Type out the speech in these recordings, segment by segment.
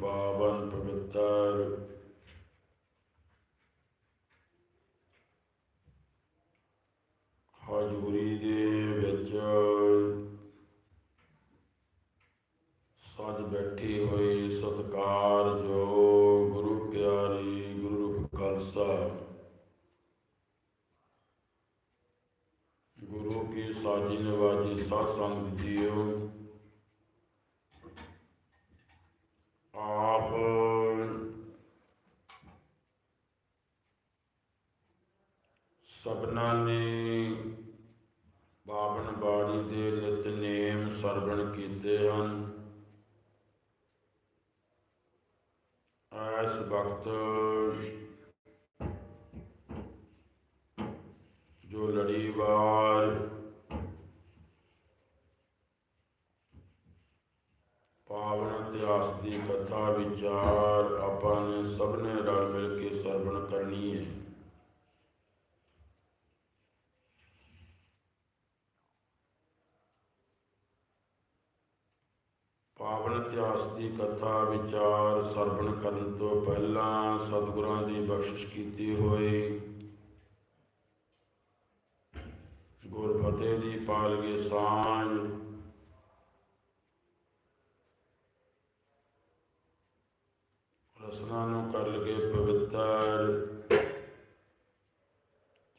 ਪਾਤਸ਼ਾਹ ਜੀ ਦੀ ਪਾਵਨ ਪਵਿੱਤਰ ਹਜ਼ੂਰੀ ਦੇ ਵਿੱਚ ਸੱਜ ਬੈਠੀ ਹੋਈ ਸਤਕਾਰ ਜੋ ਗੁਰੂ ਪਿਆਰੀ ਗੁਰੂ ਰੂਪ ਖਾਲਸਾ ਗੁਰੂ ਕੀ ਸਾਜੀ ਨਵਾਜੀ ਸਾਧ ਸੰਗਤ ਜੀਓ ਆਪ ਸਭਨਾਂ ਨੇ ਬਾਬਨ ਬਾਣੀ ਦੇ ਨਿਤਨੇਮ ਸਰਵਣ ਕੀਤੇ ਹਨ। ਇਸ ਵਕਤ ਜੋ ਲੜੀਵਾਰ ਪਾਵਨ ਇਤਿਹਾਸ ਦੀ ਕਥਾ ਵਿਚਾਰ ਆਪਾਂ ਨੇ ਸਭ ਨੇ ਰਲ ਮਿਲ ਕੇ ਸਰਵਣ ਕਰਨੀ ਹੈ ਪਾਵਨ ਇਤਿਹਾਸ ਦੀ ਕਥਾ ਵਿਚਾਰ ਸਰਵਣ ਕਰਨ ਤੋਂ ਪਹਿਲਾਂ ਸਤਿਗੁਰਾਂ ਦੀ ਬਖਸ਼ਿਸ਼ ਕੀਤੀ ਹੋਈ ਗੁਰਫਤਿਹ ਦੀ ਪਾਲਗੇ ਸਾਂਝ। ਰਸਨਾ ਨੂੰ ਕਰ ਲਗੇ ਪਵਿੱਤਰ।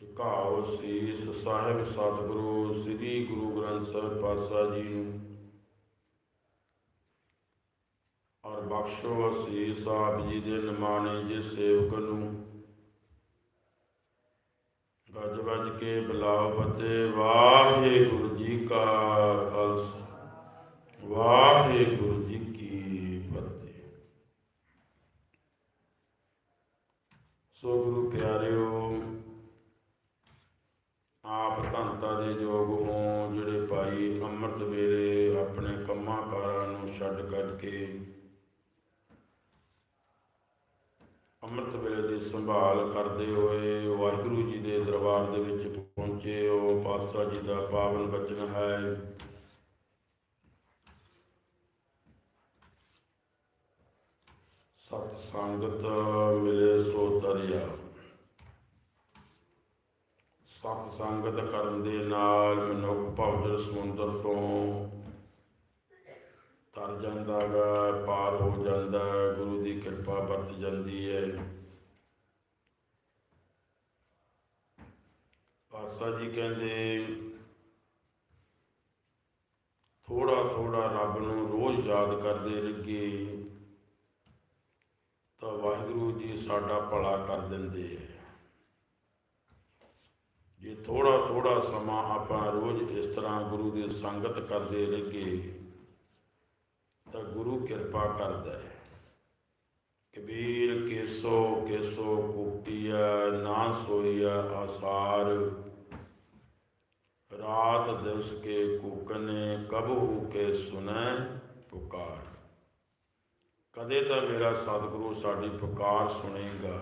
ਝੁਕਾਓ ਸੀਸ ਸਾਹਿਬ ਸਤਿਗੁਰੂ ਸ੍ਰੀ ਗੁਰੂ ਗ੍ਰੰਥ ਸਾਹਿਬ ਪਾਤਸ਼ਾਹ ਜੀ ਨੂੰ। ਬਖਸ਼ੋ ਅਸੀਸ ਆਪ ਜੀ ਦੇ ਨਿਮਾਣੇ ਜੇ ਸੇਵਕ ਨੂੰ। ਗੱਜ ਵੱਜ ਕੇ ਬੁਲਾਓ ਫਤਿਹ ਵਾਹਿਗੁਰੂ ਜੀ ਕਾ ਖਾਲਸਾ। ਵਾਹਿਗੁਰੂ ਜੀ ਕੀ ਫਤਿਹ। ਸੋ ਗੁਰੂ ਪਿਆਰਿਓ, ਆਪ ਧੰਤਾ ਦੇ ਯੋਗ ਹੋ, ਜਿਹੜੇ ਭਾਈ ਅੰਮ੍ਰਿਤ ਵੇਲੇ ਆਪਣੇ ਕੰਮਾਂ ਕਾਰਾਂ ਨੂੰ ਛੱਡ ਕਰਕੇ ਅੰਮ੍ਰਿਤ ਵੇਲੇ ਦੀ ਸੰਭਾਲ ਕਰਦੇ ਹੋਏ ਵਾਹਿਗੁਰੂ ਜੀ ਦੇ ਦਰਬਾਰ ਦੇ ਵਿੱਚ ਪਹੁੰਚੇ ਉਹ ਪਾਤਸ਼ਾਹ ਜੀ ਦਾ ਪਾਵਨ ਬਚਨ ਹੈ। ਸਤ ਸੰਗਤ ਮਿਲੇ ਸੋ ਤਰਿਆ ਸਤ ਸੰਗਤ ਕਰਨ ਦੇ ਨਾਲ ਮਨੁੱਖ ਭਵਜਲ ਸਮੁੰਦਰ ਤੋਂ ਤਰ ਜਾਂਦਾ ਗਾ, ਪਾਰ ਹੋ ਜਾਂਦਾ ਗੁਰੂ ਦੀ ਕਿਰਪਾ ਵਰਤ ਜਾਂਦੀ ਹੈ ਪਾਸਾ ਜੀ ਕਹਿੰਦੇ, ਥੋੜਾ ਥੋੜਾ ਰੱਬ ਨੂੰ ਰੋਜ਼ ਯਾਦ ਕਰਦੇ ਰਹੀਏ, ਤਾਂ ਵਾਹਿਗੁਰੂ ਜੀ ਸਾਡਾ ਭਲਾ ਕਰ ਦਿੰਦੇ ਹੈ ਜੇ ਥੋੜਾ ਥੋੜਾ ਸਮਾਂ ਆਪਾਂ ਰੋਜ਼ ਇਸ ਤਰ੍ਹਾਂ ਗੁਰੂ ਦੀ ਸੰਗਤ ਕਰਦੇ ਰਹੀਏ ਤਾਂ ਗੁਰੂ ਕਿਰਪਾ ਕਰਦਾ ਹੈ। ਕਬੀਰ ਕੇਸੋ ਕੇਸੋ ਕੁਟਿਆ ਨਾ ਸੋਈਆ ਆਸਾਰ। ਰਾਤ ਦਿਵਸ ਕੇ ਕੂਕਨੇ ਕਬਹੂ ਕੇ ਸੁਨੈ ਪੁਕਾਰ। ਕਦੇ ਤਾਂ ਮੇਰਾ ਸਤਿਗੁਰੂ ਸਾਡੀ ਪੁਕਾਰ ਸੁਣੇਗਾ।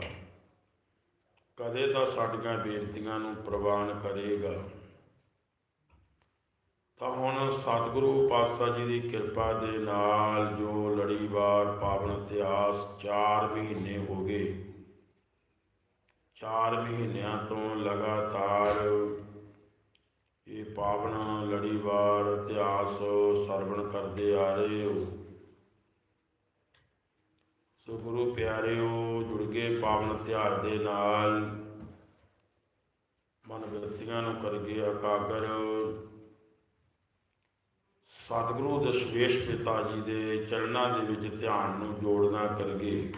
ਕਦੇ ਤਾਂ ਸਾਡੀਆਂ ਬੇਨਤੀਆਂ ਨੂੰ ਪ੍ਰਵਾਨ ਕਰੇਗਾ। ਤਾਂ ਹੁਣ ਸਤਿਗੁਰੂ ਪਾਤਸ਼ਾਹ ਜੀ ਦੀ ਕਿਰਪਾ ਦੇ ਨਾਲ ਜੋ ਲੜੀਵਾਰ ਪਾਵਨ ਇਤਿਹਾਸ 4 ਮਹੀਨੇ ਹੋ ਗਏ। 4 ਮਹੀਨਿਆਂ ਤੋਂ ਲਗਾਤਾਰ ਇਹ ਪਾਵਨ ਲੜੀਵਾਰ ਇਤਿਹਾਸ ਸਰਵਣ ਕਰਦੇ ਆ ਰਹੇ ਹੋ। ਸੋ ਗੁਰੂ ਪਿਆਰਿਓ, ਜੁੜ ਗਏ ਪਾਵਨ ਇਤਿਹਾਸ ਦੇ ਨਾਲ ਮਨ ਬਿਰਤੀਆਂ ਨੂੰ ਕਰਗੇ ਇਕਾਗਰ ਸਤਿਗੁਰੂ ਦਸ਼ਵੇਸ਼ ਪਿਤਾ ਜੀ ਦੇ ਚਰਨਾਂ ਦੇ ਵਿੱਚ ਧਿਆਨ ਨੂੰ ਜੋੜਨਾ ਕਰਗੇ।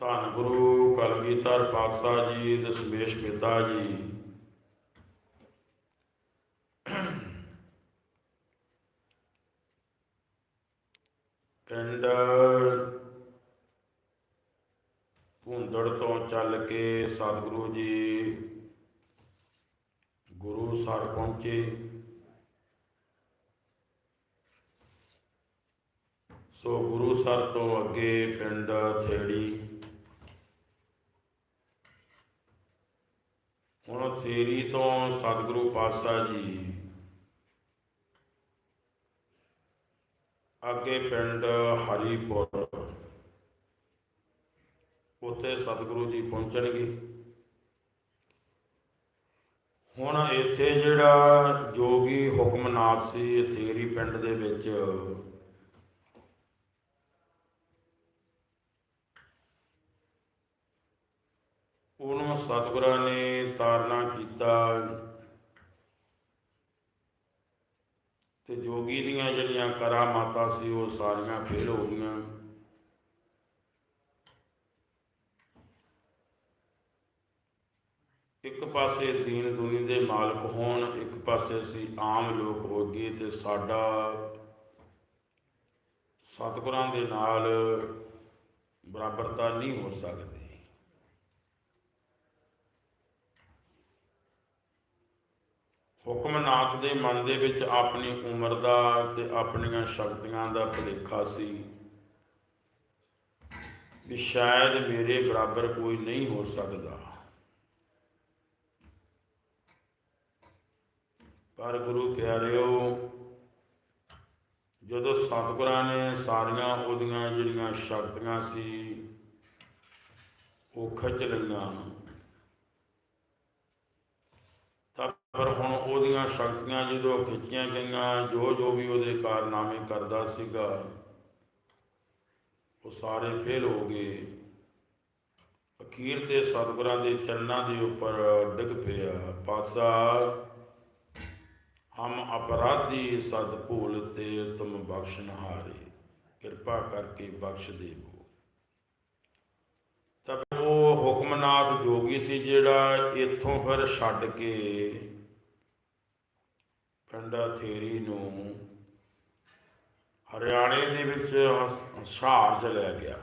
ਧੰਨ ਗੁਰੂ ਕਲਗੀਧਰ ਪਾਤਸ਼ਾਹ ਜੀ ਦਸ਼ਮੇਸ਼ ਪਿਤਾ ਜੀ। ਪਿੰਡ ਭੁੰਦੜ ਤੋਂ ਚੱਲ ਕੇ ਸਤਿਗੁਰੂ ਜੀ ਗੁਰੂ ਸਰ ਪਹੁੰਚੇ। ਸੋ ਗੁਰੂ ਸਰ ਤੋਂ ਅੱਗੇ ਪਿੰਡ ਥੇੜੀ ਹੁਣ ਥੇਰੀ ਤੋਂ ਸਤਿਗੁਰੂ ਪਾਤਸ਼ਾਹ ਜੀ। ਅੱਗੇ ਪਿੰਡ ਹਰੀਪੁਰ। ਉੱਥੇ ਸਤਿਗੁਰੂ ਜੀ ਪਹੁੰਚਣਗੇ। ਹੁਣ ਇੱਥੇ ਜਿਹੜਾ ਜੋਗੀ ਹੁਕਮਨਾਥ ਸੀ ਥੇਰੀ ਪਿੰਡ ਦੇ ਵਿੱਚ ਉਹਨੂੰ ਸਤਿਗੁਰਾਂ ਨੇ ਤਾਰਨਾ ਕੀਤਾ। ਤੇ ਜੋਗੀ ਦੀਆਂ ਜਿਹੜੀਆਂ ਕਰਾਮਾਤਾਂ ਸੀ, ਉਹ ਸਾਰੀਆਂ ਫੇਲ ਹੋ ਗਈਆਂ। ਇੱਕ ਪਾਸੇ ਦੀਨ ਦੁਨੀ ਦੇ ਮਾਲਕ ਹੋਣ, ਇੱਕ ਪਾਸੇ ਅਸੀਂ ਆਮ ਲੋਕ ਹੋ ਗਏ ਤੇ ਸਾਡਾ ਸਤਿਗੁਰਾਂ ਦੇ ਨਾਲ ਬਰਾਬਰਤਾ ਨਹੀਂ ਹੋ ਸਕਦੀ। ਹੁਕਮਨਾਥ ਦੇ ਮਨ ਦੇ ਵਿੱਚ ਆਪਣੀ ਉਮਰ ਦਾ ਤੇ ਆਪਣੀਆਂ ਸ਼ਕਤੀਆਂ ਦਾ ਭੁਲੇਖਾ ਸੀ ਵੀ ਸ਼ਾਇਦ ਮੇਰੇ ਬਰਾਬਰ ਕੋਈ ਨਹੀਂ ਹੋ ਸਕਦਾ। ਪਰ ਗੁਰੂ ਪਿਆਰਿਓ, ਜਦੋਂ ਸਤਿਗੁਰਾਂ ਨੇ ਸਾਰੀਆਂ ਉਹਦੀਆਂ ਜਿਹੜੀਆਂ ਸ਼ਕਤੀਆਂ ਸੀ, ਉਹ ਖਿੱਚ ਲਈਆਂ ਤਾਂ ਪਰ ਹੁਣ ਉਹਦੀਆਂ ਸ਼ਕਤੀਆਂ ਜਦੋਂ ਖਿੱਚੀਆਂ ਗਈਆਂ ਜੋ ਜੋ ਵੀ ਉਹਦੇ ਕਾਰਨਾਮੇ ਕਰਦਾ ਸੀਗਾ, ਉਹ ਸਾਰੇ ਫੇਲ ਹੋ ਗਏ। ਅਖੀਰ ਤੇ ਸਤਿਗੁਰਾਂ ਦੇ ਚਰਨਾਂ ਦੇ ਉੱਪਰ ਡਿੱਗ ਪਿਆ। ਪਾਸਾ, ਹਮ ਅਪਰਾਧੀ ਸਦ ਭੂਲ ਤੇ ਤੁਮ ਬਖਸ਼ਨਹਾਰੇ ਕਿਰਪਾ ਕਰਕੇ ਬਖਸ਼ ਦੇਵੋ। ਤਬ ਉਹ ਹੁਕਮਨਾਥ ਜੋਗੀ ਸੀ ਜਿਹੜਾ ਇਥੋਂ ਫਿਰ ਛੱਡ ਕੇ ਪਿੰਡ ਥੇਰੀ ਨੂੰ ਹਰਿਆਣੇ ਦੇ ਵਿੱਚ ਹਸਾਰ ਚ ਲੈ ਗਿਆ।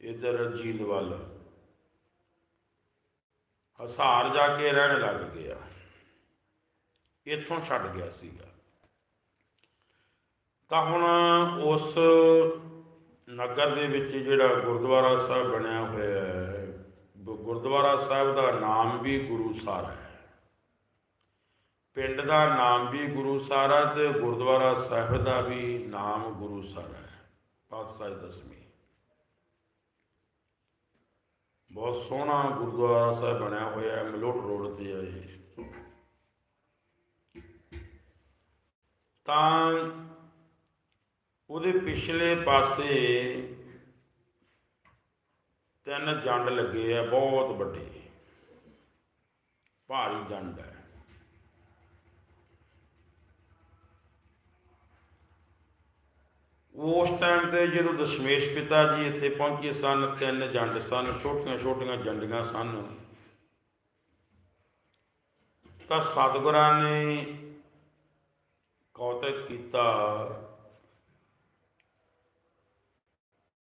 ਇਧਰ ਜੀਂਦ ਵੱਲ। ਹਸਾਰ ਜਾ ਕੇ ਰਹਿਣ ਲੱਗ ਗਿਆ। ਇੱਥੋਂ ਛੱਡ ਗਿਆ ਸੀਗਾ। ਤਾਂ ਹੁਣ ਉਸ ਨਗਰ ਦੇ ਵਿੱਚ ਜਿਹੜਾ ਗੁਰਦੁਆਰਾ ਸਾਹਿਬ ਬਣਿਆ ਹੋਇਆ ਹੈ, ਗੁਰਦੁਆਰਾ ਸਾਹਿਬ ਦਾ ਨਾਮ ਵੀ ਗੁਰੂ ਸਾਰਾ ਹੈ। ਪਿੰਡ ਦਾ ਨਾਮ ਵੀ ਗੁਰੂ ਸਾਰਾ ਤੇ ਗੁਰਦੁਆਰਾ ਸਾਹਿਬ ਦਾ ਵੀ ਨਾਮ ਗੁਰੂ ਸਾਰਾ ਹੈ। ਪਾਤਸ਼ਾਹ ਦਸਵੀਂ। ਬਹੁਤ ਸੋਹਣਾ ਗੁਰਦੁਆਰਾ ਸਾਹਿਬ ਬਣਿਆ ਹੋਇਆ ਹੈ, ਮਲੋਟ ਰੋਡ ਤੇ ਹੈ ਇਹ। ਤਾਂ ਉਹਦੇ ਪਿਛਲੇ ਪਾਸੇ ਤਿੰਨ ਜੰਡ ਲੱਗੇ ਆ, ਬਹੁਤ ਵੱਡੇ। ਭਾਰੀ ਜੰਡ ਹੈ। ਉਸ ਟਾਈਮ ਤੇ ਜਦੋਂ ਦਸ਼ਮੇਸ਼ ਪਿਤਾ ਜੀ ਇੱਥੇ ਪਹੁੰਚੇ ਸਨ, ਤਿੰਨ ਜੰਡ ਸਨ, ਛੋਟੀਆਂ ਛੋਟੀਆਂ ਜੰਡੀਆਂ ਸਨ। ਤਾਂ ਸਤਿਗੁਰਾਂ ਨੇ ਕੌਤਕ ਕੀਤਾ।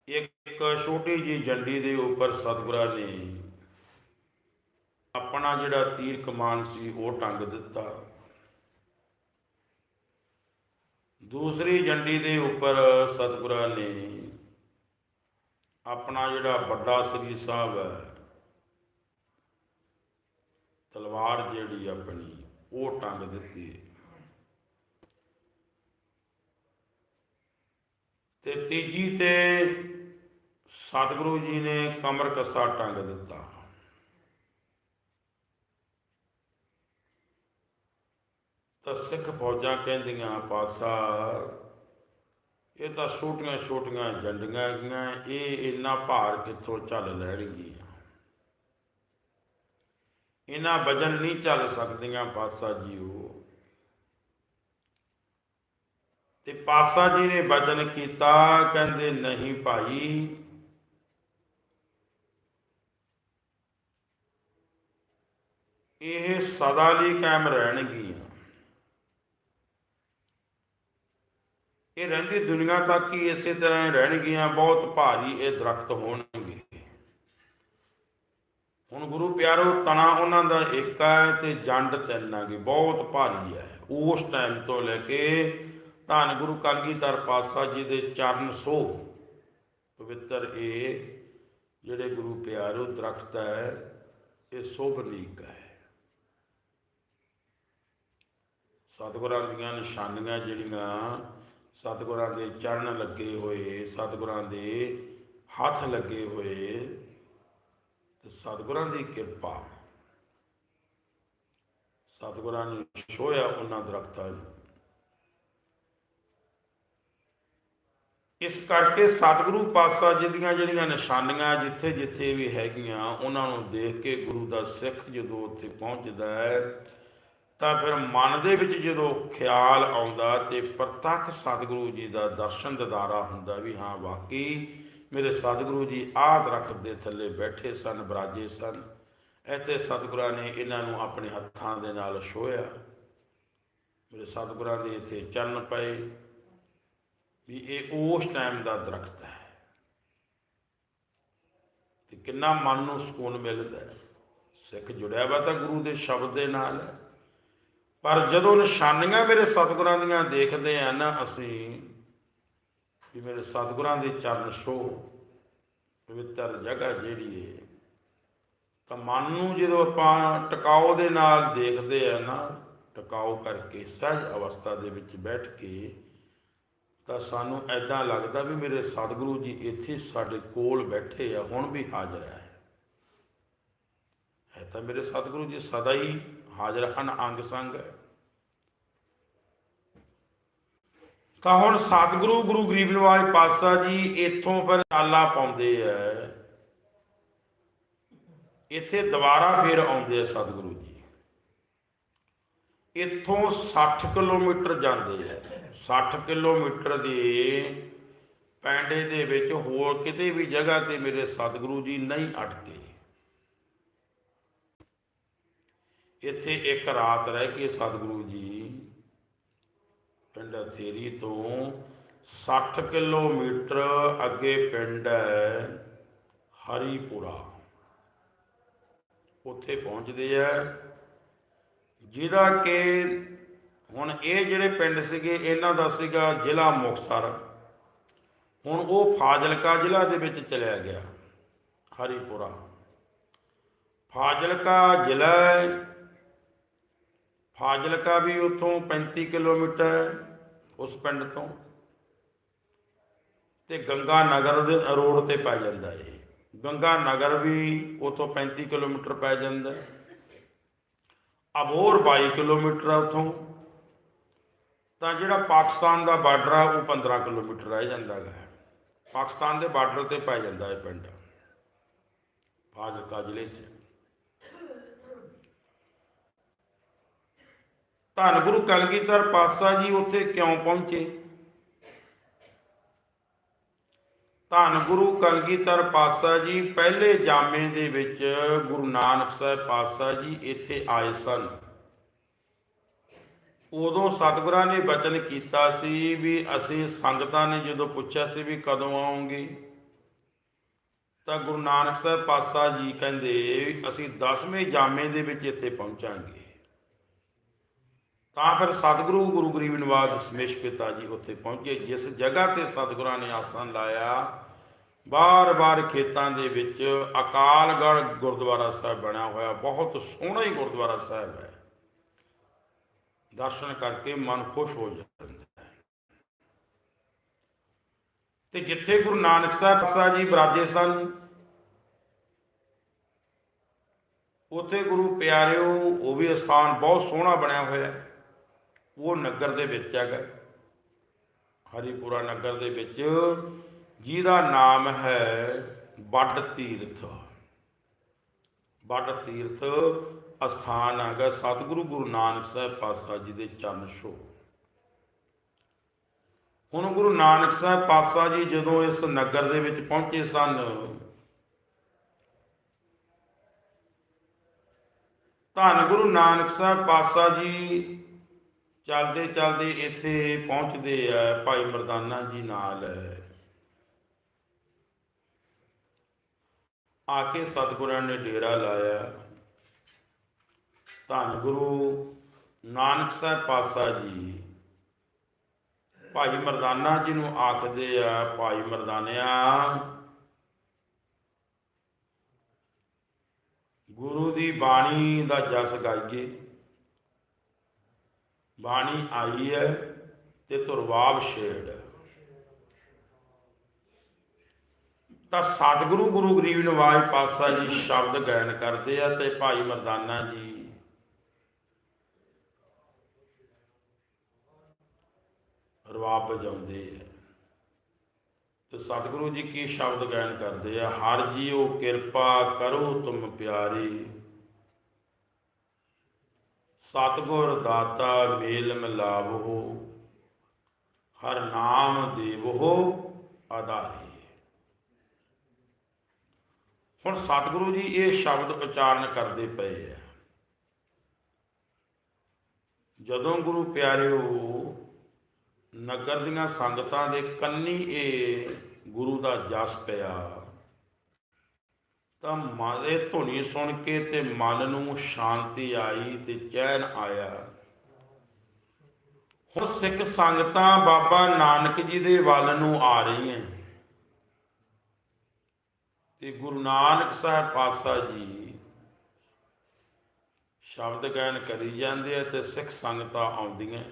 ਇੱਕ ਛੋਟੀ ਜੀ ਜੰਡੀ ਦੇ ਉੱਪਰ ਸਤਿਗੁਰਾਂ ਨੇ ਆਪਣਾ ਜਿਹੜਾ ਤੀਰ ਕਮਾਨ ਸੀ, ਉਹ ਟੰਗ ਦਿੱਤਾ। ਦੂਸਰੀ ਜੰਡੀ ਦੇ ਉੱਪਰ ਸਤਿਗੁਰਾਂ ਨੇ ਆਪਣਾ ਜਿਹੜਾ ਵੱਡਾ ਸ੍ਰੀ ਸਾਹਿਬ ਹੈ, ਤਲਵਾਰ ਜਿਹੜੀ ਆਪਣੀ ਉਹ ਟੰਗ ਦਿੱਤੀ। ਤੇ ਤੀਜੀ ਤੇ ਸਤਿਗੁਰੂ ਜੀ ਨੇ ਕਮਰ ਕੱਸਾ ਟੰਗ ਦਿੱਤਾ। ਤਾਂ ਸਿੱਖ ਫੌਜਾਂ ਕਹਿੰਦੀਆਂ, ਪਾਤਸ਼ਾਹ, ਇਹ ਤਾਂ ਛੋਟੀਆਂ ਛੋਟੀਆਂ ਜੰਡੀਆਂ ਹੈਗੀਆਂ, ਇਹ ਇੰਨਾ ਭਾਰ ਕਿੱਥੋਂ ਚੱਲ ਲੈਣਗੀਆਂ? ਇਹਨਾਂ ਵਜਨ ਨਹੀਂ ਚੱਲ ਸਕਦੀਆਂ ਪਾਤਸ਼ਾਹ ਜੀ ਉਹ ਤੇ ਪਾਤਸ਼ਾਹ ਜੀ ਨੇ ਵਚਨ ਕੀਤਾ, ਕਹਿੰਦੇ, ਨਹੀਂ ਭਾਈ, ਇਹ ਸਦਾ ਲਈ ਕਾਇਮ ਰਹਿਣਗੀਆਂ। ਇਹ ਰਹਿੰਦੀ ਦੁਨੀਆ ਤੱਕ ਹੀ ਇਸੇ ਤਰ੍ਹਾਂ ਰਹਿਣਗੀਆਂ, ਬਹੁਤ ਭਾਰੀ ਇਹ ਦਰਖਤ ਹੋਣਗੇ। ਹੁਣ ਗੁਰੂ ਪਿਆਰੋ ਤਣਾ ਉਹਨਾਂ ਦਾ ਇੱਕ ਹੈ ਤੇ ਜੰਡ ਤਿੰਨ ਬਹੁਤ ਭਾਰੀ ਹੈ। ਉਸ ਟਾਈਮ ਤੋਂ ਲੈ ਕੇ ਧੰਨ ਗੁਰੂ ਕਲਗੀਧਰ ਪਾਤਸ਼ਾਹ ਜੀ ਦੇ ਚਰਨ ਸੋ ਪਵਿੱਤਰ ਇਹ ਜਿਹੜੇ ਗੁਰੂ ਪਿਆਰੋ ਦਰਖਤ ਹੈ, ਇਹ ਸ਼ੋਭਨੀਕ ਹੈ। ਸਤਿਗੁਰਾਂ ਦੀਆਂ ਨਿਸ਼ਾਨੀਆਂ ਜਿਹੜੀਆਂ ਸਤਿਗੁਰਾਂ ਦੇ ਚਰਨ ਲੱਗੇ ਹੋਏ, ਸਤਿਗੁਰਾਂ ਦੇ ਹੱਥ ਲੱਗੇ ਹੋਏ, ਤੇ ਸਤਿਗੁਰਾਂ ਦੀ ਕਿਰਪਾ। ਸਤਿਗੁਰਾਂ ਨੇ ਛੋਇਆ ਉਹਨਾਂ ਦਰਖਤਾਂ ਨੂੰ। ਇਸ ਕਰਕੇ ਸਤਿਗੁਰੂ ਪਾਤਸ਼ਾਹ ਜਿਹਦੀਆਂ ਜਿਹੜੀਆਂ ਨਿਸ਼ਾਨੀਆਂ ਜਿੱਥੇ ਜਿੱਥੇ ਵੀ ਹੈਗੀਆਂ, ਉਹਨਾਂ ਨੂੰ ਦੇਖ ਕੇ ਗੁਰੂ ਦਾ ਸਿੱਖ ਜਦੋਂ ਉੱਥੇ ਪਹੁੰਚਦਾ ਹੈ ਤਾਂ ਫਿਰ ਮਨ ਦੇ ਵਿੱਚ ਜਦੋਂ ਖਿਆਲ ਆਉਂਦਾ ਤੇ ਪ੍ਰਤੱਖ ਸਤਿਗੁਰੂ ਜੀ ਦਾ ਦਰਸ਼ਨ ਦਿਦਾਰਾ ਹੁੰਦਾ ਵੀ ਹਾਂ, ਵਾਕਈ ਮੇਰੇ ਸਤਿਗੁਰੂ ਜੀ ਆਹ ਦਰਖਤ ਦੇ ਥੱਲੇ ਬੈਠੇ ਸਨ, ਬਰਾਜੇ ਸਨ। ਇੱਥੇ ਸਤਿਗੁਰਾਂ ਨੇ ਇਹਨਾਂ ਨੂੰ ਆਪਣੇ ਹੱਥਾਂ ਦੇ ਨਾਲ ਛੋਇਆ ਮੇਰੇ ਸਤਿਗੁਰਾਂ ਦੇ ਇੱਥੇ ਚੰਨ ਪਏ ਵੀ ਇਹ ਉਸ ਟਾਈਮ ਦਾ ਦਰਖਤ ਹੈ। ਤੇ ਕਿੰਨਾ ਮਨ ਨੂੰ ਸਕੂਨ ਮਿਲਦਾ ਸਿੱਖ ਜੁੜਿਆ ਵਾ ਤਾਂ ਗੁਰੂ ਦੇ ਸ਼ਬਦ ਦੇ ਨਾਲ। ਹੈ ਪਰ ਜਦੋਂ ਨਿਸ਼ਾਨੀਆਂ ਮੇਰੇ ਸਤਿਗੁਰਾਂ ਦੀਆਂ ਦੇਖਦੇ ਆ ਨਾ ਅਸੀਂ ਵੀ ਮੇਰੇ ਸਤਿਗੁਰਾਂ ਦੇ ਚਰਨ ਛੋ ਪਵਿੱਤਰ ਜਗ੍ਹਾ ਜਿਹੜੀ ਹੈ ਤਾਂ ਮਨ ਨੂੰ ਜਦੋਂ ਆਪਾਂ ਟਿਕਾਓ ਦੇ ਨਾਲ ਦੇਖਦੇ ਆ ਨਾ, ਟਿਕਾਓ ਕਰਕੇ ਸਹਿਜ ਅਵਸਥਾ ਦੇ ਵਿੱਚ ਬੈਠ ਕੇ, ਤਾਂ ਸਾਨੂੰ ਐਦਾਂ ਲੱਗਦਾ ਵੀ ਮੇਰੇ ਸਤਿਗੁਰੂ ਜੀ ਇੱਥੇ ਸਾਡੇ ਕੋਲ ਬੈਠੇ ਆ, ਹੁਣ ਵੀ ਹਾਜ਼ਰ ਹੈ ਹੈ ਤਾਂ ਮੇਰੇ ਸਤਿਗੁਰੂ ਜੀ ਸਦਾ ਹੀ ਹਾਜ਼ਰ ਹਨ ਅੰਗ ਸੰਗ। ਤਾਂ ਹੁਣ ਸਤਿਗੁਰੂ ਗੁਰੂ ਗਰੀਬ ਨਿਵਾਜ ਪਾਤਸ਼ਾਹ ਜੀ ਇੱਥੋਂ ਫਿਰ ਚਾਲਾ ਪਾਉਂਦੇ ਐ ਇੱਥੇ ਦੁਬਾਰਾ ਫਿਰ ਆਉਂਦੇ ਆ ਸਤਿਗੁਰੂ ਜੀ। ਇੱਥੋਂ 60 ਕਿਲੋਮੀਟਰ ਜਾਂਦੇ ਐ 60 ਕਿਲੋਮੀਟਰ ਦੇ ਪੈਂਡੇ ਦੇ ਵਿੱਚ ਹੋਰ ਕਿਤੇ ਵੀ ਜਗ੍ਹਾ ਤੇ ਮੇਰੇ ਸਤਿਗੁਰੂ ਜੀ ਨਹੀਂ ਅਟਕੇ। ਇੱਥੇ ਇੱਕ ਰਾਤ ਰਹਿ ਕੇ ਸਤਿਗੁਰੂ ਜੀ। ਪਿੰਡ ਥੇਰੀ ਤੋਂ 60 ਕਿਲੋਮੀਟਰ ਅੱਗੇ ਪਿੰਡ ਹੈ ਹਰੀਪੁਰਾ। ਉੱਥੇ ਪਹੁੰਚਦੇ ਆ। ਜਿਹਦਾ ਕਿ ਹੁਣ ਇਹ ਜਿਹੜੇ ਪਿੰਡ ਸੀਗੇ, ਇਹਨਾਂ ਦਾ ਸੀਗਾ ਜ਼ਿਲ੍ਹਾ ਮੁਕਤਸਰ। ਹੁਣ ਉਹ ਫਾਜ਼ਿਲਕਾ ਜ਼ਿਲ੍ਹਾ ਦੇ ਵਿੱਚ ਚਲਿਆ ਗਿਆ, ਹਰੀਪੁਰਾ। ਫਾਜ਼ਿਲਕਾ ਜ਼ਿਲ੍ਹਾ ਫਾਜ਼ਿਲਕਾ ਵੀ ਉੱਥੋਂ 35 ਕਿਲੋਮੀਟਰ ਉਸ ਪਿੰਡ ਤੋਂ। ਤੇ ਗੰਗਾ ਨਗਰ ਦੇ ਰੋਡ ਤੇ ਪੈ ਜਾਂਦਾ ਹੈ ਗੰਗਾ ਨਗਰ ਵੀ ਉੱਥੋਂ 35 ਕਿਲੋਮੀਟਰ ਪੈ ਜਾਂਦਾ ਹੈ। ਅਬੋਰ 22 ਕਿਲੋਮੀਟਰ ਆ ਉੱਥੋਂ। ਤਾਂ ਜਿਹੜਾ ਪਾਕਿਸਤਾਨ ਦਾ ਬਾਰਡਰ ਆ, ਉਹ 15 ਕਿਲੋਮੀਟਰ ਰਹਿ ਜਾਂਦਾ ਹੈ। ਪਾਕਿਸਤਾਨ ਦੇ ਬਾਰਡਰ ਤੇ ਪੈ ਜਾਂਦਾ ਹੈ ਪਿੰਡ। ਫਾਜ਼ਿਲਕਾ ਜ਼ਿਲ੍ਹੇ 'ਚ। ਧੰਨ ਗੁਰੂ ਕਲਗੀਧਰ ਪਾਤਸ਼ਾਹ ਜੀ ਉੱਥੇ ਕਿਉਂ ਪਹੁੰਚੇ? ਧੰਨ ਗੁਰੂ ਕਲਗੀਧਰ ਪਾਤਸ਼ਾਹ ਜੀ, ਪਹਿਲੇ ਜਾਮੇ ਦੇ ਵਿੱਚ ਗੁਰੂ ਨਾਨਕ ਸਾਹਿਬ ਪਾਤਸ਼ਾਹ ਜੀ ਇੱਥੇ ਆਏ ਸਨ। ਉਦੋਂ ਸਤਿਗੁਰਾਂ ਨੇ ਬਚਨ ਕੀਤਾ ਸੀ ਵੀ ਅਸੀਂ ਸੰਗਤਾਂ ਨੇ ਜਦੋਂ ਪੁੱਛਿਆ ਸੀ ਵੀ ਕਦੋਂ ਆਉਂਗੇ ਤਾਂ ਗੁਰੂ ਨਾਨਕ ਸਾਹਿਬ ਪਾਤਸ਼ਾਹ ਜੀ ਕਹਿੰਦੇ, ਅਸੀਂ 10ਵੇਂ ਜਾਮੇ ਦੇ ਵਿੱਚ ਇੱਥੇ ਪਹੁੰਚਾਂਗੇ। ਤਾਂ ਫਿਰ ਸਤਿਗੁਰੂ ਗੁਰੂ ਗਰੀਬ ਨਿਵਾਜ ਦਸ਼ਮੇਸ਼ ਪਿਤਾ ਜੀ ਉੱਥੇ ਪਹੁੰਚੇ, ਜਿਸ ਜਗ੍ਹਾ ਤੇ ਸਤਿਗੁਰਾਂ ਨੇ ਆਸਣ ਲਾਇਆ, ਬਾਰ-ਬਾਰ ਖੇਤਾਂ ਦੇ ਵਿੱਚ ਅਕਾਲਗੜ੍ਹ ਗੁਰਦੁਆਰਾ ਸਾਹਿਬ ਬਣਿਆ ਹੋਇਆ, ਬਹੁਤ ਸੋਹਣਾ ਹੀ ਗੁਰਦੁਆਰਾ ਸਾਹਿਬ ਹੈ। ਦਰਸ਼ਨ ਕਰਕੇ ਮਨ ਖੁਸ਼ ਹੋ ਜਾਂਦਾ ਹੈ। ਤੇ ਜਿੱਥੇ ਗੁਰੂ ਨਾਨਕ ਸਾਹਿਬ ਸਾਹਿਬ ਜੀ ਬਰਾਜੇ ਸਨ, ਉੱਥੇ ਗੁਰੂ ਪਿਆਰਿਓ, ਉਹ ਵੀ ਸਥਾਨ ਬਹੁਤ ਸੋਹਣਾ ਬਣਿਆ ਹੋਇਆ। ਹੈ ਉਹ ਨਗਰ ਦੇ ਵਿੱਚ ਹੈਗਾ। ਹਰੀਪੁਰਾ ਨਗਰ ਦੇ ਵਿੱਚ, ਜਿਹਦਾ ਨਾਮ ਹੈ ਵੱਡ ਤੀਰਥ। ਵੱਡ ਤੀਰਥ ਅਸਥਾਨ ਹੈਗਾ ਸਤਿਗੁਰੂ ਗੁਰੂ ਨਾਨਕ ਸਾਹਿਬ ਪਾਤਸ਼ਾਹ ਜੀ ਦੇ ਚਰਨ ਛੋ ਹੁਣ ਗੁਰੂ ਨਾਨਕ ਸਾਹਿਬ ਪਾਤਸ਼ਾਹ ਜੀ ਜਦੋਂ ਇਸ ਨਗਰ ਦੇ ਵਿੱਚ ਪਹੁੰਚੇ ਸਨ, ਧੰਨ ਗੁਰੂ ਨਾਨਕ ਸਾਹਿਬ ਪਾਤਸ਼ਾਹ ਜੀ ਚੱਲਦੇ ਚੱਲਦੇ ਇੱਥੇ ਪਹੁੰਚਦੇ ਆ ਭਾਈ ਮਰਦਾਨਾ ਜੀ ਨਾਲ। ਆ ਕੇ ਸਤਿਗੁਰਾਂ ਨੇ ਡੇਰਾ ਲਾਇਆ। ਧੰਨ ਗੁਰੂ ਨਾਨਕ ਸਾਹਿਬ ਪਾਤਸ਼ਾਹ ਜੀ। ਭਾਈ ਮਰਦਾਨਾ ਜੀ ਨੂੰ ਆਖਦੇ ਆ, ਭਾਈ ਮਰਦਾਨਿਆ, ਗੁਰੂ ਦੀ ਬਾਣੀ ਦਾ ਜਸ ਗਾਈਏ। ਬਾਣੀ ਆਈ ਹੈ ਤੇ ਤੁਰਵਾਬ ਛੇੜ। ਤਾਂ ਸਤਿਗੁਰੂ ਗੁਰੂ ਗਰੀਬ ਨਵਾਜ ਪਾਤਸ਼ਾਹ ਜੀ ਸ਼ਬਦ ਗਾਇਨ ਕਰਦੇ ਆ ਤੇ ਭਾਈ ਮਰਦਾਨਾ ਜੀ ਰਵਾਬ ਵਜਾਉਂਦੇ ਆ। ਤੇ ਸਤਿਗੁਰੂ ਜੀ ਕੀ ਸ਼ਬਦ ਗਾਇਨ ਕਰਦੇ ਆ? ਹਰ ਜੀਓ ਕਿਰਪਾ ਕਰੋ ਤੁਮ ਪਿਆਰੀ। ਸਤਿਗੁਰ ਦਾਤਾ ਮੇਲ ਮਿਲਾਵੋ, ਹਰ ਨਾਮ ਦੇਵੋ ਆਧਾਰੀ। ਹੁਣ ਸਤਿਗੁਰੂ ਜੀ ਇਹ ਸ਼ਬਦ ਉਚਾਰਨ ਕਰਦੇ ਪਏ ਆ। ਜਦੋਂ ਗੁਰੂ ਪਿਆਰਿਓ, ਨਗਰ ਦੀਆਂ ਸੰਗਤਾਂ ਦੇ ਕੰਨੀ ਇਹ ਗੁਰੂ ਦਾ ਜਸ ਪਿਆ। ਤਾਂ ਮਨ ਦੇ ਧੁਨੀ ਸੁਣ ਕੇ ਤੇ ਮਨ ਨੂੰ ਸ਼ਾਂਤੀ ਆਈ ਤੇ ਚੈਨ ਆਇਆ। ਹੁਣ ਸਿੱਖ ਸੰਗਤਾਂ ਬਾਬਾ ਨਾਨਕ ਜੀ ਦੇ ਵੱਲ ਨੂੰ ਆ ਰਹੀਆਂ। ਤੇ ਗੁਰੂ ਨਾਨਕ ਸਾਹਿਬ ਪਾਤਸ਼ਾਹ ਜੀ ਸ਼ਬਦ ਗਾਇਨ ਕਰੀ ਜਾਂਦੇ ਆ ਤੇ ਸਿੱਖ ਸੰਗਤਾਂ ਆਉਂਦੀਆਂ।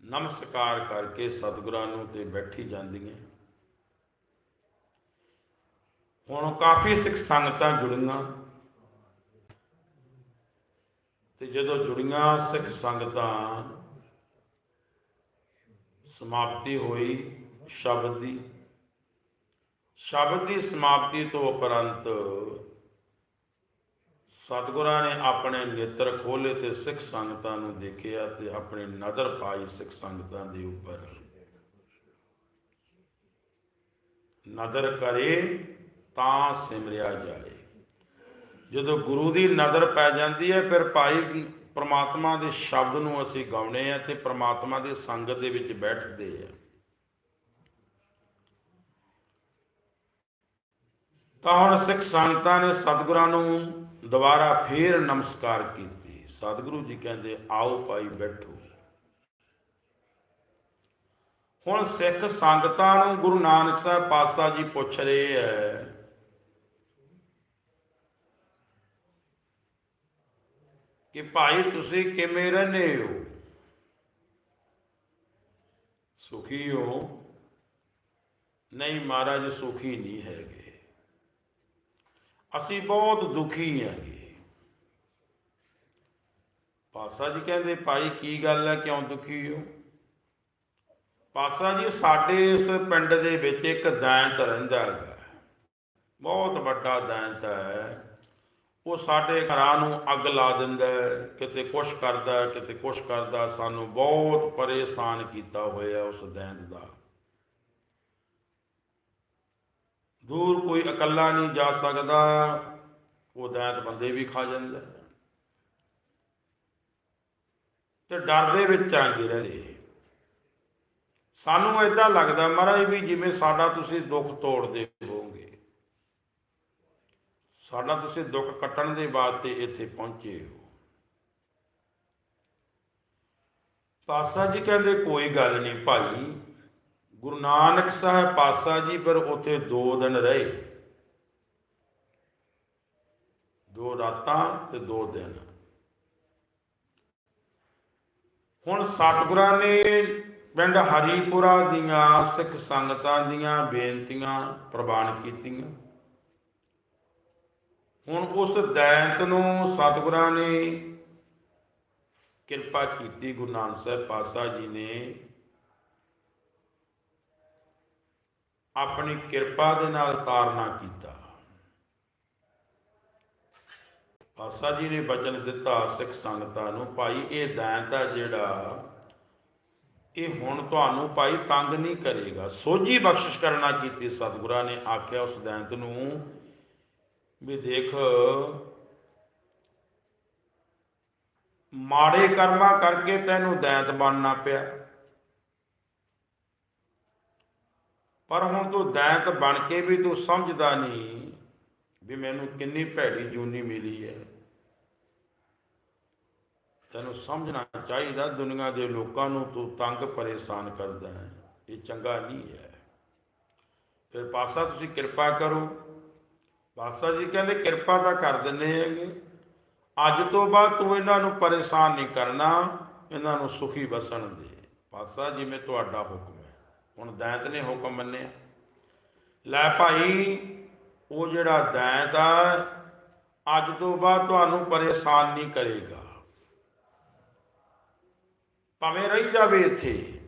ਨਮਸਕਾਰ ਕਰਕੇ ਸਤਿਗੁਰਾਂ ਨੂੰ ਤੇ ਬੈਠੀ ਜਾਂਦੀਆਂ। ਹੁਣ ਕਾਫੀ ਸਿੱਖ ਸੰਗਤਾਂ ਜੁੜੀਆਂ। ਤੇ ਜਦੋਂ ਜੁੜੀਆਂ ਸਿੱਖ ਸੰਗਤਾਂ, ਸਮਾਪਤੀ ਹੋਈ ਸ਼ਬਦ ਦੀ। ਸ਼ਬਦ ਦੀ ਸਮਾਪਤੀ ਤੋਂ ਉਪਰੰਤ ਸਤਿਗੁਰਾਂ ਨੇ ਆਪਣੇ ਨੇਤਰ ਖੋਲੇ ਤੇ ਸਿੱਖ ਸੰਗਤਾਂ ਨੂੰ ਦੇਖਿਆ ਤੇ ਆਪਣੀ ਨਜ਼ਰ ਪਾਈ ਸਿੱਖ ਸੰਗਤਾਂ ਦੇ ਉੱਪਰ। ਨਜ਼ਰ ਕਰੇ ਤਾਂ ਸਿਮਰਿਆ ਜਾਏ। ਜਦੋਂ ਗੁਰੂ ਦੀ ਨਜ਼ਰ ਪੈ ਜਾਂਦੀ ਹੈ, ਫਿਰ ਭਾਈ ਪ੍ਰਮਾਤਮਾ ਦੇ ਸ਼ਬਦ ਨੂੰ ਅਸੀਂ ਗਾਉਣੇ ਆ ਤੇ ਪ੍ਰਮਾਤਮਾ ਦੀ ਸੰਗਤ ਦੇ ਵਿੱਚ ਬੈਠਦੇ ਆ ਤਾਂ ਹੁਣ ਸਿੱਖ ਸੰਗਤਾਂ ਨੇ ਸਤਿਗੁਰਾਂ ਨੂੰ ਦੁਬਾਰਾ ਫੇਰ ਨਮਸਕਾਰ ਕੀਤੀ। ਸਤਿਗੁਰੂ ਜੀ ਕਹਿੰਦੇ, ਆਓ ਭਾਈ ਬੈਠੋ। ਹੁਣ ਸਿੱਖ ਸੰਗਤਾਂ ਨੂੰ ਗੁਰੂ ਨਾਨਕ ਸਾਹਿਬ ਪਾਤਸ਼ਾਹ ਜੀ ਪੁੱਛ ਰਹੇ ਐ ਕਿ ਭਾਈ ਤੁਸੀਂ ਕਿਵੇਂ ਰਹਿੰਦੇ ਹੋ? ਸੁਖੀ ਹੋ? ਨਹੀਂ ਮਹਾਰਾਜ, ਸੁਖੀ ਨਹੀਂ ਹੈਗੇ। ਅਸੀਂ ਬਹੁਤ ਦੁਖੀ ਹੈਗੇ। ਪਾਸਾ ਜੀ ਕਹਿੰਦੇ, ਭਾਈ, ਕੀ ਗੱਲ ਹੈ? ਕਿਉਂ ਦੁਖੀ ਹੋ? ਪਾਸਾ ਜੀ, ਸਾਡੇ ਇਸ ਪਿੰਡ ਦੇ ਵਿੱਚ ਇੱਕ ਦੈਂਤ ਰਹਿੰਦਾ ਹੈਗਾ ਬਹੁਤ ਵੱਡਾ ਦੈਂਤ ਹੈ। ਉਹ ਸਾਡੇ ਘਰਾਂ ਨੂੰ ਅੱਗ ਲਾ ਦਿੰਦਾ ਕਿਤੇ ਕੁਛ ਕਰਦਾ ਕਿਤੇ ਕੁਛ ਕਰਦਾ ਸਾਨੂੰ ਬਹੁਤ ਪਰੇਸ਼ਾਨ ਕੀਤਾ ਹੋਇਆ ਉਸ ਦੈਂਤ ਦਾ। ਦੂਰ ਕੋਈ ਇਕੱਲਾ ਨਹੀਂ ਜਾ ਸਕਦਾ। ਉਹ ਦੈਂਤ ਬੰਦੇ ਵੀ ਖਾ ਜਾਂਦਾ ਤੇ ਡਰ ਦੇ ਵਿੱਚ ਆਂਗੇ ਰਹਿੰਦੇ ਸਾਨੂੰ ਏਦਾਂ ਲੱਗਦਾ, ਮਹਾਰਾਜ ਵੀ ਜਿਵੇਂ ਸਾਡਾ ਤੁਸੀਂ ਦੁੱਖ ਤੋੜਦੇ ਹੋ। ਸਾਡਾ ਤੁਸੀਂ ਦੁੱਖ ਕੱਟਣ ਦੇ ਵਾਸਤੇ ਇੱਥੇ ਪਹੁੰਚੇ ਹੋ। ਪਾਸਾ ਜੀ ਕਹਿੰਦੇ, ਕੋਈ ਗੱਲ ਨਹੀਂ ਭਾਈ। ਗੁਰੂ ਨਾਨਕ ਸਾਹਿਬ ਪਾਸਾ ਜੀ, ਪਰ ਉੱਥੇ 2 ਦਿਨ ਰਹੇ। ਦੋ ਰਾਤਾਂ ਤੇ ਦੋ ਦਿਨ। ਹੁਣ ਸਤਿਗੁਰਾਂ ਨੇ ਪਿੰਡ ਹਰੀਪੁਰਾ ਦੀਆਂ ਸਿੱਖ ਸੰਗਤਾਂ ਦੀਆਂ ਬੇਨਤੀਆਂ ਪ੍ਰਵਾਨ ਕੀਤੀਆਂ। ਹੁਣ ਉਸ ਦੈਂਤ ਨੂੰ ਸਤਿਗੁਰਾਂ ਨੇ ਕਿਰਪਾ ਕੀਤੀ, ਗੁਰੂ ਨਾਨਕ ਸਾਹਿਬ ਪਾਤਸ਼ਾਹ ਜੀ ਨੇ ਆਪਣੀ ਕਿਰਪਾ ਦੇ ਨਾਲ ਤਾਰਨਾ ਕੀਤਾ। ਪਾਤਸ਼ਾਹ ਜੀ ਨੇ ਬਚਨ ਦਿੱਤਾ ਸਿੱਖ ਸੰਗਤਾਂ ਨੂੰ, ਭਾਈ, ਇਹ ਦੈਂਤ ਆ ਜਿਹੜਾ, ਇਹ ਹੁਣ ਤੁਹਾਨੂੰ ਭਾਈ ਤੰਗ ਨਹੀਂ ਕਰੇਗਾ। ਸੋਝੀ ਬਖਸ਼ਿਸ਼ ਕਰਨਾ ਕੀਤੀ ਸਤਿਗੁਰਾਂ ਨੇ, ਆਖਿਆ ਉਸ ਦੈਂਤ ਨੂੰ ਵੀ ਦੇਖ, ਮਾੜੇ ਕਰਮਾਂ ਕਰਕੇ ਤੈਨੂੰ ਦੈਂਤ ਬਣਨਾ ਪਿਆ। ਪਰ ਹੁਣ ਤੂੰ ਦੈਂਤ ਬਣ ਕੇ ਵੀ ਤੂੰ ਸਮਝਦਾ ਨਹੀਂ ਵੀ ਮੈਨੂੰ ਕਿੰਨੀ ਭੈੜੀ ਜੂਨੀ ਮਿਲੀ ਹੈ। ਤੈਨੂੰ ਸਮਝਣਾ ਚਾਹੀਦਾ ਦੁਨੀਆ ਦੇ ਲੋਕਾਂ ਨੂੰ ਤੂੰ ਤੰਗ ਪਰੇਸ਼ਾਨ ਕਰਦਾ ਹੈ। ਇਹ ਚੰਗਾ ਨਹੀਂ ਹੈ। ਫਿਰ ਪਾਸਾ ਤੁਸੀਂ ਕਿਰਪਾ ਕਰੋ। ਪਾਸਾ ਜੀ ਕਹਿੰਦੇ ਕਿਰਪਾ ਤਾਂ ਕਰ ਦਿੰਨੇ ਹੈਗੇ। ਅੱਜ ਤੋਂ ਬਾਅਦ ਤੂੰ ਇਹਨਾਂ ਨੂੰ ਪਰੇਸ਼ਾਨ ਨਹੀਂ ਕਰਨਾ, ਇਹਨਾਂ ਨੂੰ ਸੁਖੀ ਬਸਣ ਦੇ। ਪਾਸਾ ਜਿਵੇਂ ਤੁਹਾਡਾ ਹੁਕਮ ਹੈ। ਹੁਣ ਦੈਂਤ ਨੇ ਹੁਕਮ ਮੰਨਿਆ। ਲੈ ਭਾਈ, ਉਹ ਜਿਹੜਾ ਦੈਂਤ ਆ, ਅੱਜ ਤੋਂ ਬਾਅਦ ਤੁਹਾਨੂੰ ਪਰੇਸ਼ਾਨ ਨਹੀਂ ਕਰੇਗਾ। ਭਾਵੇਂ ਰਹੀ ਜਾਵੇ ਇੱਥੇ,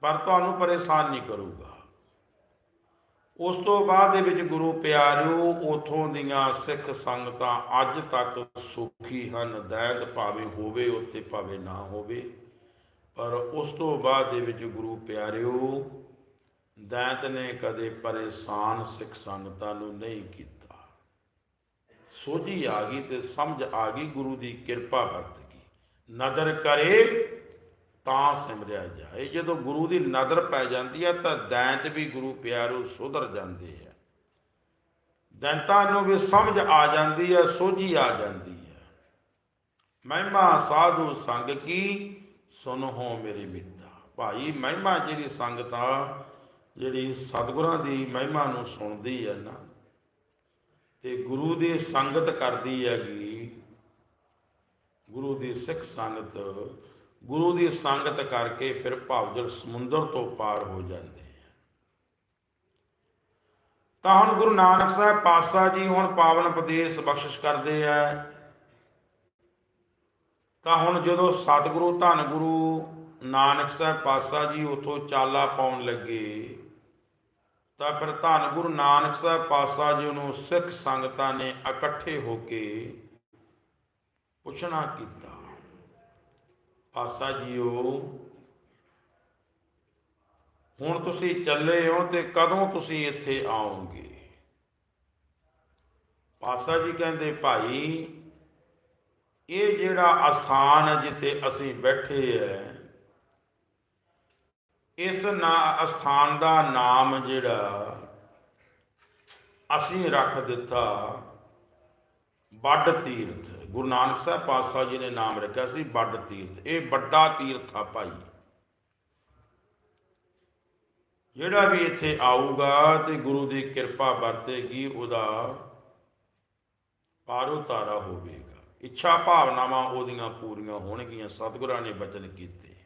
ਪਰ ਤੁਹਾਨੂੰ ਪਰੇਸ਼ਾਨ ਨਹੀਂ ਕਰੂਗਾ। ਉਸ ਤੋਂ ਬਾਅਦ ਦੇ ਵਿੱਚ ਗੁਰੂ ਪਿਆਰਿਓ, ਉਥੋਂ ਦੀਆਂ ਸਿੱਖ ਸੰਗਤਾਂ ਅੱਜ ਤੱਕ ਸੁਖੀ ਹਨ। ਦੈਤ ਭਾਵੇਂ ਹੋਵੇ, ਉੱਥੇ ਭਾਵੇਂ ਨਾ ਹੋਵੇ। ਪਰ ਉਸ ਤੋਂ ਬਾਅਦ ਦੇ ਵਿੱਚ ਗੁਰੂ ਪਿਆਰਿਓ, ਦੈਤ ਨੇ ਕਦੇ ਪਰੇਸ਼ਾਨ ਸਿੱਖ ਸੰਗਤਾਂ ਨੂੰ ਨਹੀਂ ਕੀਤਾ। ਸੋਝੀ ਆ ਗਈ ਤੇ ਸਮਝ ਆ ਗਈ ਗੁਰੂ ਦੀ ਕਿਰਪਾ ਵਰਤ ਗਈ ਨਦਰ ਕਰੇ ਤਾਂ ਸਿਮਰਿਆ ਜਾਏ। ਜਦੋਂ ਗੁਰੂ ਦੀ ਨਜ਼ਰ ਪੈ ਜਾਂਦੀ ਹੈ ਤਾਂ ਦੈਂਤ ਵੀ ਗੁਰੂ ਪਿਆਰੋ ਸੁਧਰ ਜਾਂਦੇ ਆ। ਦੈਂਤਾਂ ਨੂੰ ਵੀ ਸਮਝ ਆ ਜਾਂਦੀ ਹੈ, ਸੋਝੀ ਆ ਜਾਂਦੀ ਹੈ। ਮਹਿਮਾ ਸਾਧੂ ਸੰਗ ਕੀ ਸੁਨੋ ਮੇਰੀ ਮਿੱਤਾ। ਭਾਈ ਮਹਿਮਾ ਜਿਹੜੀ ਸੰਗਤ ਆ, ਜਿਹੜੀ ਸਤਿਗੁਰਾਂ ਦੀ ਮਹਿਮਾ ਨੂੰ ਸੁਣਦੀ ਹੈ ਨਾ, ਤੇ ਗੁਰੂ ਦੀ ਸੰਗਤ ਕਰਦੀ ਹੈਗੀ। ਗੁਰੂ ਦੀ ਸਿੱਖ ਸੰਗਤ ਗੁਰੂ ਦੀ ਸੰਗਤ ਕਰਕੇ ਫਿਰ ਭਵਜਲ ਸਮੁੰਦਰ ਤੋਂ ਪਾਰ ਹੋ ਜਾਂਦੇ ਆ। ਤਾਂ ਹੁਣ ਗੁਰੂ ਨਾਨਕ ਸਾਹਿਬ ਪਾਤਸ਼ਾਹ ਜੀ ਹੁਣ ਪਾਵਨ ਉਪਦੇਸ਼ ਬਖਸ਼ਿਸ਼ ਕਰਦੇ ਆ। ਤਾਂ ਹੁਣ ਜਦੋਂ ਸਤਿਗੁਰੂ ਧੰਨ ਗੁਰੂ ਨਾਨਕ ਸਾਹਿਬ ਪਾਤਸ਼ਾਹ ਜੀ ਉਥੋਂ ਚਾਲਾ ਪਾਉਣ ਲੱਗੇ, ਤਾਂ ਫਿਰ ਧੰਨ ਗੁਰੂ ਨਾਨਕ ਸਾਹਿਬ ਪਾਤਸ਼ਾਹ ਜੀ ਨੂੰ ਸਿੱਖ ਸੰਗਤਾਂ ਨੇ ਇਕੱਠੇ ਹੋ ਕੇ ਪੁੱਛਣਾ ਕੀਤਾ। ਪਾਸਾ ਜੀਓ। ਹੁਣ ਤੁਸੀਂ ਚੱਲੇ ਹੋ ਤੇ ਕਦੋਂ ਤੁਸੀਂ ਇੱਥੇ ਆਓਗੇ? ਪਾਸਾ ਜੀ ਕਹਿੰਦੇ, ਭਾਈ, ਇਹ ਜਿਹੜਾ ਅਸਥਾਨ ਹੈ ਜਿੱਥੇ ਅਸੀਂ ਬੈਠੇ ਐ, ਇਸ ਨਾ ਅਸਥਾਨ ਦਾ ਨਾਮ ਜਿਹੜਾ ਅਸੀਂ ਰੱਖ ਦਿੱਤਾ, ਵੱਡ ਤੀਰਥ। ਗੁਰੂ ਨਾਨਕ ਸਾਹਿਬ ਪਾਤਸ਼ਾਹ ਜੀ ਨੇ ਨਾਮ ਰੱਖਿਆ ਸੀ ਵੱਡ ਤੀਰਥ। ਇਹ ਵੱਡਾ ਤੀਰਥ ਆ ਭਾਈ। ਜਿਹੜਾ ਵੀ ਇੱਥੇ ਆਊਗਾ ਤੇ ਗੁਰੂ ਦੀ ਕਿਰਪਾ ਵਰਤੇਗੀ, ਉਹਦਾ ਪਾਰੋ ਤਾਰਾ ਹੋਵੇਗਾ। ਇੱਛਾ ਭਾਵਨਾਵਾਂ ਉਹਦੀਆਂ ਪੂਰੀਆਂ ਹੋਣਗੀਆਂ, ਸਤਿਗੁਰਾਂ ਨੇ ਬਚਨ ਕੀਤੇ।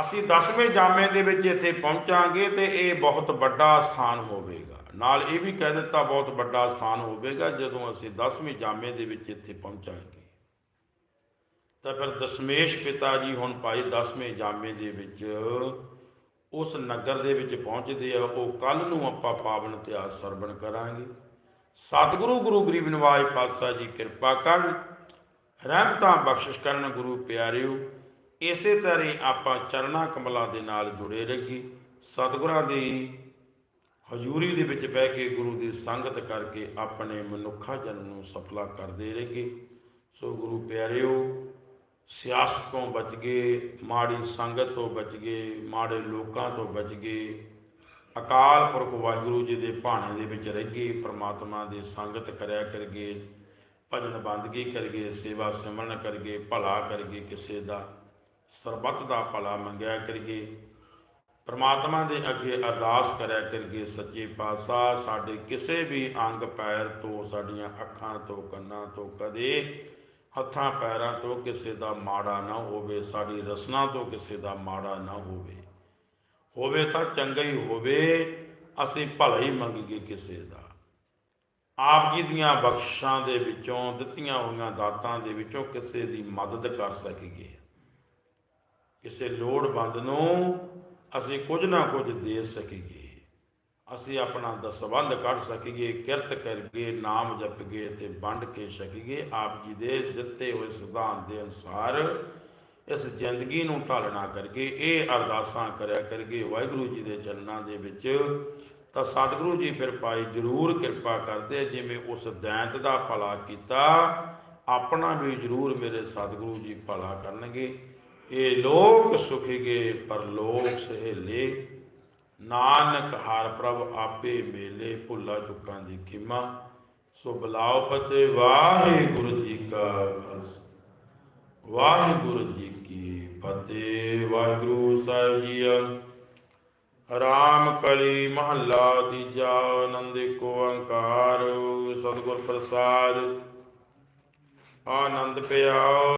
ਅਸੀਂ 10ਵੇਂ ਜਾਮੇ ਦੇ ਵਿੱਚ ਇੱਥੇ ਪਹੁੰਚਾਂਗੇ ਤੇ ਇਹ ਬਹੁਤ ਵੱਡਾ ਸਥਾਨ ਹੋਵੇਗਾ। ਨਾਲ ਇਹ ਵੀ ਕਹਿ ਦਿੱਤਾ, ਬਹੁਤ ਵੱਡਾ ਸਥਾਨ ਹੋਵੇਗਾ ਜਦੋਂ ਅਸੀਂ 10ਵੇਂ ਜਾਮੇ ਦੇ ਵਿੱਚ ਇੱਥੇ ਪਹੁੰਚਾਂਗੇ। ਤਾਂ ਫਿਰ ਦਸ਼ਮੇਸ਼ ਪਿਤਾ ਜੀ ਹੁਣ ਭਾਈ 10ਵੇਂ ਜਾਮੇ ਦੇ ਵਿੱਚ ਉਸ ਨਗਰ ਦੇ ਵਿੱਚ ਪਹੁੰਚਦੇ ਆ। ਉਹ ਕੱਲ ਨੂੰ ਆਪਾਂ ਪਾਵਨ ਇਤਿਹਾਸ ਸਰਵਣ ਕਰਾਂਗੇ। ਸਤਿਗੁਰੂ ਗੁਰੂ ਗਰੀਬ ਨਿਵਾਜ ਪਾਤਸ਼ਾਹ ਜੀ ਕਿਰਪਾ ਕਰਨ ਰਹਿਮਤਾਂ ਬਖਸ਼ਿਸ਼ ਕਰਨ ਗੁਰੂ ਪਿਆਰਿਓ। ਇਸੇ ਤਰ੍ਹਾਂ ਹੀ ਆਪਾਂ ਚਰਣਾ ਕਮਲਾਂ ਦੇ ਨਾਲ ਜੁੜੇ ਰਹੀਏ। ਸਤਿਗੁਰਾਂ ਦੀ ਹਜ਼ੂਰੀ ਦੇ ਵਿੱਚ ਬਹਿ ਕੇ ਗੁਰੂ ਦੀ ਸੰਗਤ ਕਰਕੇ ਆਪਣੇ ਮਨੁੱਖਾ ਜਨਮ ਨੂੰ ਸਫਲਾ ਕਰਦੇ ਰਹੀਏ। ਸੋ ਗੁਰੂ ਪਿਆਰਿਓ, ਸਿਆਸਤ ਤੋਂ ਬਚ ਗਏ, ਮਾੜੀ ਸੰਗਤ ਤੋਂ ਬਚ ਗਏ, ਮਾੜੇ ਲੋਕਾਂ ਤੋਂ ਬਚ ਗਏ। ਅਕਾਲ ਪੁਰਖ ਵਾਹਿਗੁਰੂ ਜੀ ਦੇ ਭਾਣੇ ਦੇ ਵਿੱਚ ਰਹਿ ਗਏ ਪ੍ਰਮਾਤਮਾ ਦੀ ਸੰਗਤ ਕਰਿਆ ਕਰਗੇ ਭਜਨ ਬੰਦਗੀ ਕਰਗੇ ਸੇਵਾ ਸਿਮਰਨ ਕਰਗੇ ਭਲਾ ਕਰਗੇ ਕਿਸੇ ਦਾ ਸਰਬੱਤ ਦਾ ਭਲਾ ਮੰਗਿਆ ਕਰੀਏ। ਪਰਮਾਤਮਾ ਦੇ ਅੱਗੇ ਅਰਦਾਸ ਕਰਿਆ ਕਰੀਏ, ਸੱਚੇ ਪਾਤਸ਼ਾਹ, ਸਾਡੇ ਕਿਸੇ ਵੀ ਅੰਗ ਪੈਰ ਤੋਂ, ਸਾਡੀਆਂ ਅੱਖਾਂ ਤੋਂ, ਕੰਨਾਂ ਤੋਂ ਕਦੇ ਹੱਥਾਂ ਪੈਰਾਂ ਤੋਂ ਕਿਸੇ ਦਾ ਮਾੜਾ ਨਾ ਹੋਵੇ, ਸਾਡੀ ਰਸਨਾ ਤੋਂ ਕਿਸੇ ਦਾ ਮਾੜਾ ਨਾ ਹੋਵੇ। ਹੋਵੇ ਤਾਂ ਚੰਗਾ ਹੀ ਹੋਵੇ, ਅਸੀਂ ਭਲਾ ਹੀ ਮੰਗੀਏ ਕਿਸੇ ਦਾ। ਆਪ ਜੀ ਦੀਆਂ ਬਖਸ਼ਾਂ ਦੇ ਵਿੱਚੋਂ, ਦਿੱਤੀਆਂ ਹੋਈਆਂ ਦਾਤਾਂ ਦੇ ਵਿੱਚੋਂ ਕਿਸੇ ਦੀ ਮਦਦ ਕਰ ਸਕੀਏ। ਕਿਸੇ ਲੋੜਵੰਦ ਨੂੰ ਅਸੀਂ ਕੁਝ ਨਾ ਕੁਝ ਦੇ ਸਕੀਏ। ਅਸੀਂ ਆਪਣਾ ਦਸਵੰਧ ਕੱਢ ਸਕੀਏ, ਕਿਰਤ ਕਰੀਏ, ਨਾਮ ਜਪੀਏ ਤੇ ਵੰਡ ਕੇ ਸਕੀਏ। ਆਪ ਜੀ ਦੇ ਦਿੱਤੇ ਹੋਏ ਸਿਧਾਂਤ ਦੇ ਅਨੁਸਾਰ ਇਸ ਜ਼ਿੰਦਗੀ ਨੂੰ ਢਾਲਣਾ ਕਰਕੇ ਇਹ ਅਰਦਾਸਾਂ ਕਰਿਆ ਕਰਕੇ ਵਾਹਿਗੁਰੂ ਜੀ ਦੇ ਚਰਨਾਂ ਦੇ ਵਿੱਚ। ਤਾਂ ਸਤਿਗੁਰੂ ਜੀ ਫਿਰ ਪਾਈ ਜ਼ਰੂਰ ਕਿਰਪਾ ਕਰਦੇ, ਜਿਵੇਂ ਉਸ ਦੈਂਤ ਦਾ ਭਲਾ ਕੀਤਾ, ਆਪਣਾ ਵੀ ਜ਼ਰੂਰ ਮੇਰੇ ਸਤਿਗੁਰੂ ਜੀ ਭਲਾ ਕਰਨਗੇ। ਇਹ ਲੋਕ ਸੁਖੀਗੇ ਪਰ ਲੋਕ ਸਹੇਲੇ। ਨਾਨਕ ਹਰ ਪ੍ਰਭ ਆਪੇ ਮੇਲੇ, ਭੁੱਲਾ ਚੁੱਕਾਂ ਦੀ ਖਿਮਾ। ਸੋ ਬਲਾਓ ਫਤਿਹ ਵਾਹਿਗੁਰੂ ਜੀ ਕਾ ਖਾਲਸਾ। ਵਾਹਿਗੁਰੂ ਜੀ ਕੀ ਫਤਿਹ। ਵਾਹਿਗੁਰੂ ਸਾਹਿਬ ਜੀ ਰਾਮ ਕਲੀ ਮਹੱਲਾ ਤੀਜਾ, ਆਨੰਦ ਕੋ ਅੰਕਾਰ ਸਤਿਗੁਰ ਪ੍ਰਸਾਦ, ਆਨੰਦ ਪਿਆ